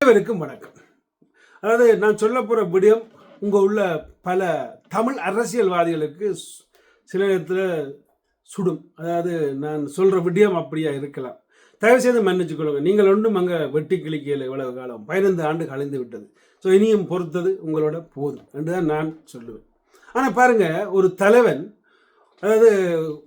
அனைவருக்கும் வணக்கம். அதாவது நான் சொல்ல போகிற விடயம் உங்கள் உள்ள பல தமிழ் அரசியல்வாதிகளுக்கு சில இடத்துல சுடும். அதாவது நான் சொல்கிற விடயம் அப்படியா இருக்கலாம். தயவு செய்து மன்னிச்சுக்கொள்ளுங்க நீங்கள் ஒன்றும் அங்கே வெட்டி கிளிக்கல இவ்வளவு காலம் பதினைந்து ஆண்டு கழிந்து விட்டது. ஸோ இனியும் பொறுத்தது உங்களோட போதும். என்று தான் நான் சொல்லுவேன். ஆனால் பாருங்க ஒரு தலைவன் அதாவது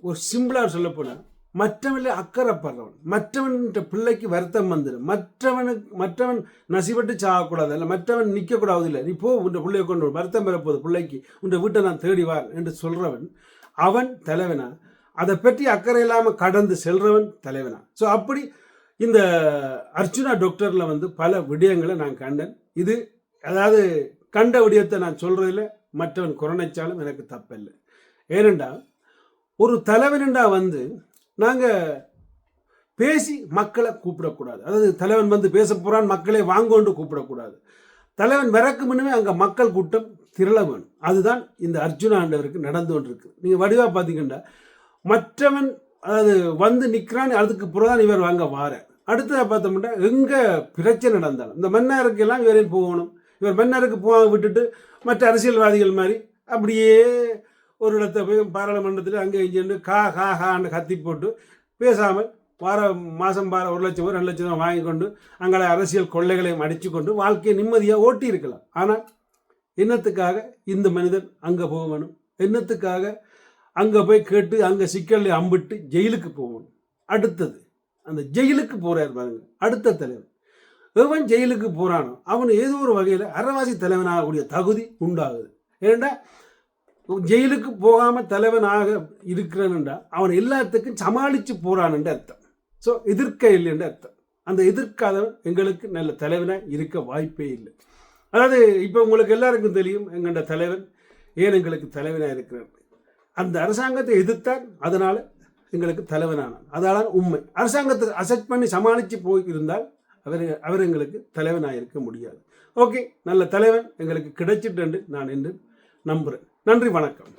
ஒரு சிம்பிளாக சொல்ல போனால் மற்றவனில் அக்கறைப்படுறவன் மற்றவன்கிட்ட பிள்ளைக்கு வருத்தம் வந்துடும் மற்றவனுக்கு மற்றவன் நசிபட்டு சாகக்கூடாது இல்லை மற்றவன் நிற்கக்கூடாது இல்லை. நீ போ உன் பிள்ளையை கொண்டு வருத்தம் பெறப்போகுது பிள்ளைக்கு உன் வீட்டை நான் தேடி வார் என்று சொல்கிறவன் அவன் தலைவனா? அதை பற்றி அக்கறை இல்லாமல் கடந்து செல்றவன் தலைவனா? ஸோ அப்படி இந்த அர்ச்சுனா டாக்டரில் வந்து பல விடயங்களை நான் கண்டேன். இது அதாவது கண்ட விடயத்தை நான் சொல்கிறதில்ல மற்றவன் குறைச்சாலும் எனக்கு தப்பில்லை. ஏனென்றால் ஒரு தலைவனண்டா வந்து நாங்கள் பேசி மக்களை கூப்பிடக்கூடாது. அதாவது தலைவன் வந்து பேச போகிறான் மக்களை வாங்கொண்டு கூப்பிடக்கூடாது. தலைவன் விறக்கு முன்னே அங்கே மக்கள் கூட்டம் திரள வேணும். அதுதான் இந்த அர்ஜுனா ஆண்டவருக்கு நடந்து கொண்டிருக்கு. நீங்கள் வடிவாக பார்த்தீங்கன்னா மற்றவன் அதாவது வந்து நிற்கிறான் அதுக்கு பிறகுதான் இவர் வாங்க வார அடுத்ததாக பார்த்தோம்னா எங்கே பிரச்சனை நடந்தாலும் இந்த மன்னருக்கெல்லாம் இவரையும் போகணும். இவர் மன்னருக்கு போக விட்டுட்டு மற்ற அரசியல்வாதிகள் மாதிரி அப்படியே ஒரு இடத்த போய் பாராளுமன்றத்தில் அங்கே இங்கே கா கா கான்னு கத்தி போட்டு பேசாமல் வார மாதம் பார ஒரு லட்சம் ரெண்டு லட்சம் ரூபா வாங்கி கொண்டு அங்கே அரசியல் கொள்ளைகளையும் அடித்து கொண்டு வாழ்க்கையை நிம்மதியாக ஓட்டி இருக்கலாம். ஆனால் என்னத்துக்காக இந்த மனிதன் அங்கே போகணும் என்னத்துக்காக அங்கே போய் கேட்டு அங்கே சிக்கலில் அம்பிட்டு ஜெயிலுக்கு போகணும் அடுத்தது அந்த ஜெயிலுக்கு போகிறார் பாருங்க அடுத்த தலைவர். எவன் ஜெயிலுக்கு போகிறானோ அவன் ஏதோ ஒரு வகையில் அரவாசி தலைவனாகக்கூடிய தகுதி உண்டாகுது. ஏன்டா ஜெயிலுக்கு போகாமல் தலைவனாக இருக்கிறான்டா அவன் எல்லாத்துக்கும் சமாளித்து போகிறான்ன்ற அர்த்தம். ஸோ எதிர்க்க இல்லைன்ற அர்த்தம். அந்த எதிர்க்காதவன் எங்களுக்கு நல்ல தலைவனாக இருக்க வாய்ப்பே இல்லை. அதாவது இப்போ உங்களுக்கு எல்லாருக்கும் தெரியும் எங்கள்ட தலைவன் ஏன் எங்களுக்கு தலைவனாக இருக்கிறார் அந்த அரசாங்கத்தை எதிர்த்தார் அதனால் எங்களுக்கு தலைவனானான். அதனால் உண்மை. அரசாங்கத்தை அசெப்ட் பண்ணி சமாளித்து போய் இருந்தால் அவர் அவர் எங்களுக்கு தலைவனாக இருக்க முடியாது. ஓகே நல்ல தலைவன் எங்களுக்கு கிடைச்சிட்டு நான் என்று நம்புகிறேன் நன்றி வணக்கம்.